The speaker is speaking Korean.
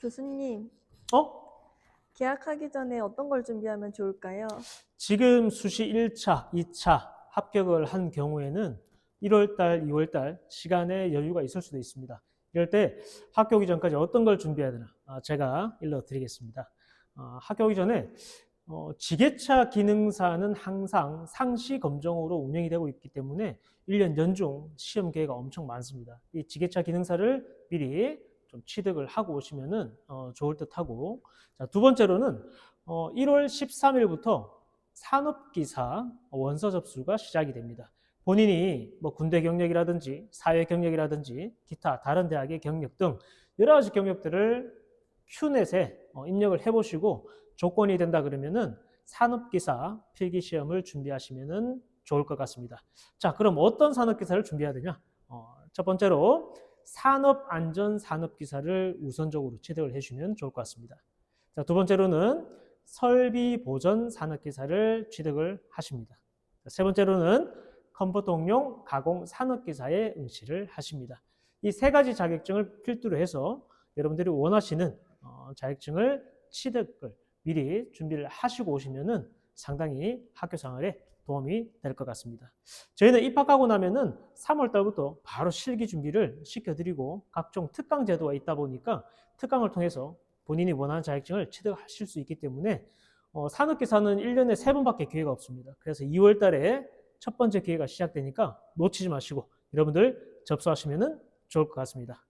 교수님, 어? 계약하기 전에 어떤 걸 준비하면 좋을까요? 지금 수시 1차, 2차 합격을 한 경우에는 1월달, 2월달 시간에 여유가 있을 수도 있습니다. 이럴 때 학교 오기 전까지 어떤 걸 준비해야 되나 아, 제가 일러드리겠습니다. 아, 학교 오기 전에 어, 지게차 기능사는 항상 상시 검정으로 운영이 되고 있기 때문에 1년 연중 시험 기회가 엄청 많습니다. 이 지게차 기능사를 미리 좀 취득을 하고 오시면은 어, 좋을 듯 하고 자, 두 번째로는 어, 1월 13일부터 산업기사 원서 접수가 시작이 됩니다. 본인이 뭐 군대 경력이라든지 사회 경력이라든지 기타 다른 대학의 경력 등 여러 가지 경력들을 큐넷에 어, 입력을 해보시고 조건이 된다 그러면은 산업기사 필기 시험을 준비하시면은 좋을 것 같습니다. 자, 그럼 어떤 산업기사를 준비해야 되냐? 어, 첫 번째로 산업안전산업기사를 우선적으로 취득을 해주시면 좋을 것 같습니다. 자, 두 번째로는 설비보전산업기사를 취득을 하십니다. 자, 세 번째로는 컴포트용 가공산업기사에 응시를 하십니다. 이 세 가지 자격증을 필두로 해서 여러분들이 원하시는 어, 자격증을 취득을 미리 준비를 하시고 오시면은 상당히 학교 생활에 도움이 될 것 같습니다. 저희는 입학하고 나면은 3월 달부터 바로 실기 준비를 시켜드리고 각종 특강 제도가 있다 보니까 특강을 통해서 본인이 원하는 자격증을 취득하실 수 있기 때문에 어, 산업기사는 1년에 3번밖에 기회가 없습니다. 그래서 2월 달에 첫 번째 기회가 시작되니까 놓치지 마시고 여러분들 접수하시면 좋을 것 같습니다.